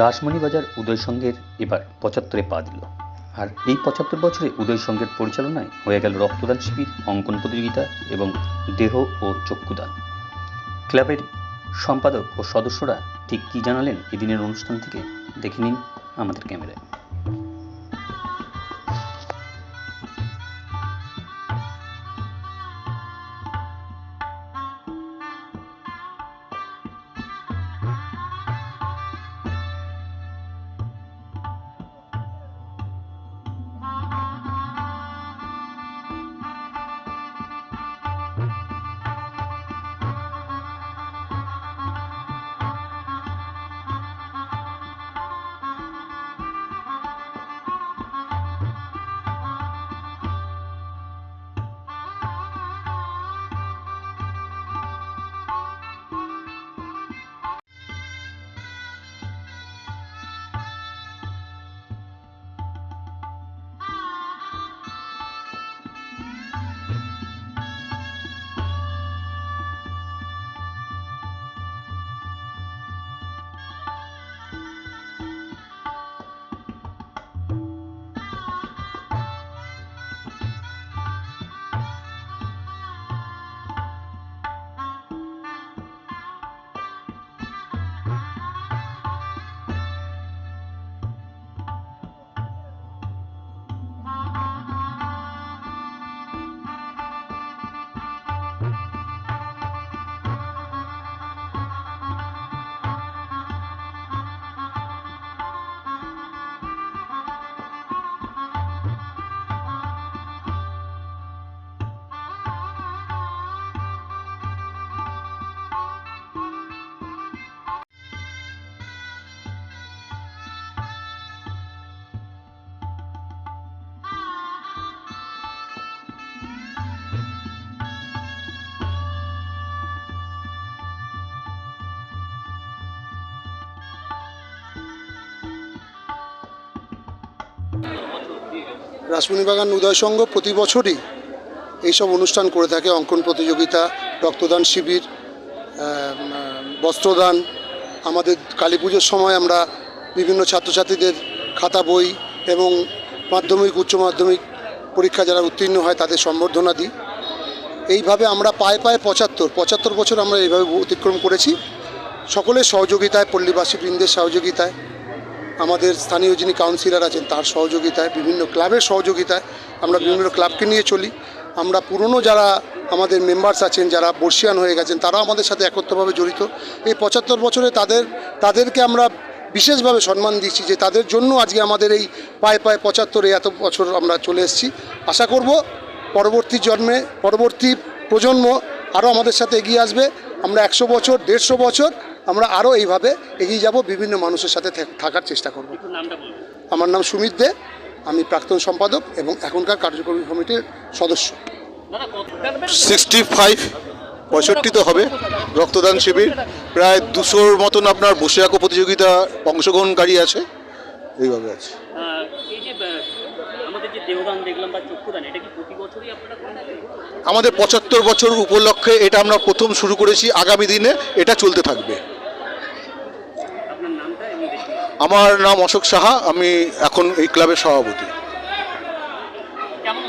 রাসমণি বাজার উদয় সংঘের এবার পঁচাত্তরে পা দিল। আর এই পঁচাত্তর বছরে উদয় সংঘের পরিচালনায় হয়ে গেল রক্তদান শিবির, অঙ্কন প্রতিযোগিতা এবং দেহ ও চক্ষুদান। ক্লাবের সম্পাদক ও সদস্যরা ঠিক কী জানালেন এদিনের অনুষ্ঠান থেকে দেখে নিন আমাদের ক্যামেরায়। রাসমণি বাগান উদয় সংঘ প্রতি বছরই এইসব অনুষ্ঠান করে থাকে, অঙ্কন প্রতিযোগিতা, রক্তদান শিবির বস্ত্রদান। আমাদের কালী পুজোর সময় আমরা বিভিন্ন ছাত্রছাত্রীদের খাতা বই এবং মাধ্যমিক, উচ্চ মাধ্যমিক পরীক্ষা যারা উত্তীর্ণ হয় তাদের সম্বর্ধনা দিই। এইভাবে আমরা পায়ে পায়ে পঁচাত্তর পঁচাত্তর বছর আমরা এইভাবে অতিক্রম করেছি। সকলের সহযোগিতায় পল্লীবাসী বৃন্দের সহযোগিতায়। আমাদের স্থানীয় যিনি কাউন্সিলর আছেন তার সহযোগিতায় বিভিন্ন ক্লাবের সহযোগিতায় আমরা বিভিন্ন ক্লাবকে নিয়ে চলি। আমরা পুরনো যারা আমাদের মেম্বার্স আছেন যারা বর্ষিয়ান হয়ে গেছেন তারাও আমাদের সাথে একত্রভাবে জড়িত। এই পঁচাত্তর বছরে তাদের তাদেরকে আমরা বিশেষভাবে সম্মান দিচ্ছি যে তাদের জন্য আজকে আমাদের এই পায়ে পায়ে পঁচাত্তরে এত বছর আমরা চলে এসেছি। আশা করব পরবর্তী জন্মে পরবর্তী প্রজন্ম আরও আমাদের সাথে এগিয়ে আসবে। আমরা একশো বছর দেড়শো বছর আমরা আরও এইভাবে এগিয়ে যাব বিভিন্ন মানুষের সাথে থাক- থাকার চেষ্টা করব। আমার নাম সুমিত দে আমি প্রাক্তন সম্পাদক এবং এখনকার কার্যকরী কমিটির সদস্য। সিক্সটি ফাইভ পঁয়ষট্টিতে হবে রক্তদান শিবির। প্রায় দুশোর মতন আপনার বসে আঁকো প্রতিযোগিতা অংশগ্রহণকারী আছে। এইভাবে আছে। আহ, এই যে আহ, আমাদের যে দেহদান দেখলাম বা চক্ষুদান এটা কি প্রতি বছরই আপনারা করে থাকেন আমাদের পঁচাত্তর বছর উপলক্ষে এটা আমরা প্রথম শুরু করেছি। আগামী দিনে এটা চলতে থাকবে আপনার নামটা এবং দেখি আমার নাম অশোক সাহা, আমি এখন এই ক্লাবের সভাপতি।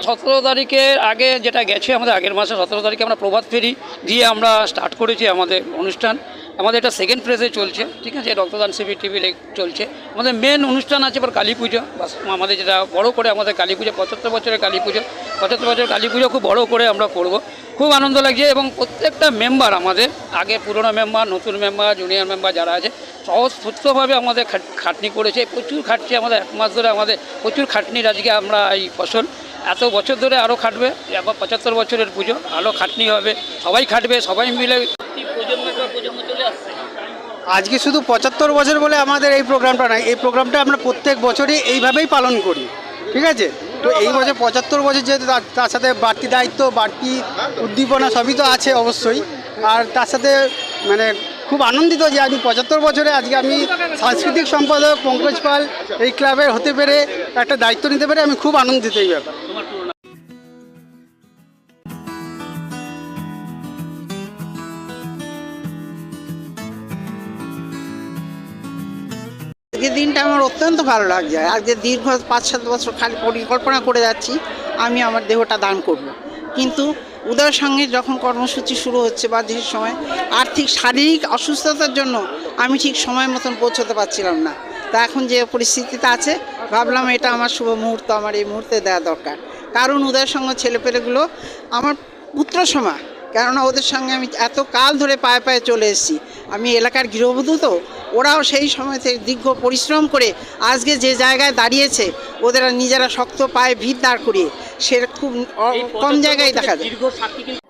সতেরো তারিখের আগে যেটা গেছে, আমাদের আগের মাসে সতেরো তারিখে আমরা প্রভাত ফেরি দিয়ে আমরা স্টার্ট করেছি আমাদের অনুষ্ঠান। আমাদের এটা সেকেন্ড ফেজে চলছে, ঠিক আছে? রক্তদান শিবির টিভি চলছে। আমাদের মেন অনুষ্ঠান আছে এবার কালী পুজো। আমাদের যেটা বড় করে আমাদের কালী পুজো, পঁচাত্তর বছরের কালী পুজো। পঁচাত্তর বছরের কালী পুজো খুব বড় করে আমরা করব। খুব আনন্দ লাগছে এবং প্রত্যেকটা মেম্বার আমাদের আগে পুরনো মেম্বার নতুন মেম্বার জুনিয়র মেম্বার যারা আছে সহজ সুস্থভাবে আমাদের খাট- খাটনি করেছে। প্রচুর খাটছে আমাদের, এক মাস ধরে আমাদের প্রচুর খাটনির আজকে আমরা এই ফসল। এত বছর ধরে আরও খাটবে, এবার পঁচাত্তর বছরের পুজো আরও খাটনি হবে। সবাই খাটবে, সবাই মিলে প্রতি প্রজন্মের পর প্রজন্ম চলে আসছে আজকে শুধু পঁচাত্তর বছর বলে আমাদের এই প্রোগ্রামটা নয়, এই প্রোগ্রামটা আমরা প্রত্যেক বছরই এইভাবেই পালন করি, ঠিক আছে? তো এই বছর পঁচাত্তর বছর যেহেতু তার- সাথে বাড়তি দায়িত্ব, বাড়তি উদ্দীপনা সবই তো আছে অবশ্যই। আর তার সাথে মানে খুব আনন্দিত যে আমি পঁচাত্তর বছরে আজকে আমি সাংস্কৃতিক সম্পাদক পঙ্কজ পাল এই ক্লাবের হতে পেরে একটা দায়িত্ব নিতে পেরে আমি খুব আনন্দিত এই ব্যাপার। আজকের দিনটা আমার অত্যন্ত ভালো লাগছে। আজকে দীর্ঘ পাঁচ সাত বছর খালি পরিকল্পনা করে যাচ্ছি, আমি আমার দেহটা দান করব। কিন্তু উদয়ের সঙ্গে যখন কর্মসূচি শুরু হচ্ছে বা যে সময় আর্থিক শারীরিক অসুস্থতার জন্য আমি ঠিক সময় মতন পৌঁছতে পারছিলাম না। তা এখন যে পরিস্থিতিতে আছে, ভাবলাম এটা আমার শুভ মুহূর্ত, আমার এই মুহূর্তে দেওয়া দরকার। কারণ উদয়ের সঙ্গে ছেলেপেলেগুলো আমার পুত্র সমা, কেননা ওদের সঙ্গে আমি এত কাল ধরে পায়ে পায়ে চলে এসেছি। আমি এলাকার গৃহবধূ তো ওরাও সেই সময় থেকে দীর্ঘ পরিশ্রম করে আজকে যে জায়গায় দাঁড়িয়েছে ওদের নিজেরা শক্ত পায়ে ভিড় দাঁড় করিয়ে সে খুব কম জায়গায় দেখা যায়।